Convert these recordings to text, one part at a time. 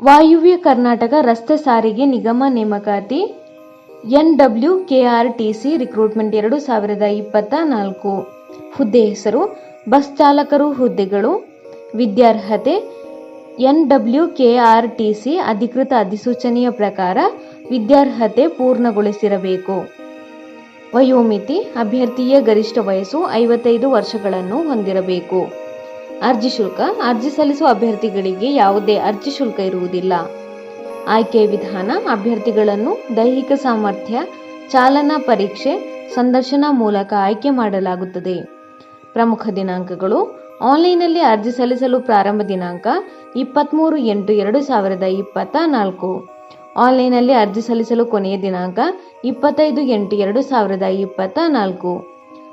ವಾಯುವ್ಯ ಕರ್ನಾಟಕ ರಸ್ತೆ ಸಾರಿಗೆ ನಿಗಮ ನೇಮಕಾತಿ N W K R T C recruitment ಎರಡು ಸಾವಿರದ ಇಪ್ಪತ್ತ ನಾಲ್ಕು. ಹುದ್ದೆ ಹೆಸರು, ಬಸ್ ಚಾಲಕರು ಹುದ್ದೆಗಳು, ವಿದ್ಯಾರ್ಹತೆ N W K R T C ಅಧಿಕೃತ ಅಧಿಸೂಚನೆಯ ಪ್ರಕಾರ ವಿದ್ಯಾರ್ಹತೆ ಪೂರ್ಣಗೊಳಿಸಿರಬೇಕು. ವಯೋಮಿತಿ, ಅಭ್ಯರ್ಥಿಯ ಗರಿಷ್ಠ ವಯಸ್ಸು ಐವತ್ತೈದು ವರ್ಷಗಳನ್ನು ಹೊಂದಿರಬೇಕು. ಅರ್ಜಿ ಶುಲ್ಕ, ಅರ್ಜಿ ಸಲ್ಲಿಸುವ ಅಭ್ಯರ್ಥಿಗಳಿಗೆ ಯಾವುದೇ ಅರ್ಜಿ ಶುಲ್ಕ ಇರುವುದಿಲ್ಲ. ಆಯ್ಕೆ ವಿಧಾನ, ಅಭ್ಯರ್ಥಿಗಳನ್ನು ದೈಹಿಕ ಸಾಮರ್ಥ್ಯ, ಚಾಲನಾ ಪರೀಕ್ಷೆ, ಸಂದರ್ಶನ ಮೂಲಕ ಆಯ್ಕೆ ಮಾಡಲಾಗುತ್ತದೆ. ಪ್ರಮುಖ ದಿನಾಂಕಗಳು, ಆನ್ಲೈನ್ನಲ್ಲಿ ಅರ್ಜಿ ಸಲ್ಲಿಸಲು ಪ್ರಾರಂಭ ದಿನಾಂಕ ಇಪ್ಪತ್ತ್ಮೂರು ಎಂಟು ಎರಡು ಸಾವಿರದ ಇಪ್ಪತ್ತ ನಾಲ್ಕು ಆನ್ಲೈನ್ನಲ್ಲಿ ಅರ್ಜಿ ಸಲ್ಲಿಸಲು ಕೊನೆಯ ದಿನಾಂಕ ಇಪ್ಪತ್ತೈದು ಎಂಟು ಎರಡು ಸಾವಿರದ ಇಪ್ಪತ್ತ ನಾಲ್ಕು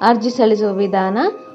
ಅರ್ಜಿ ಸಲ್ಲಿಸುವ ವಿಧಾನ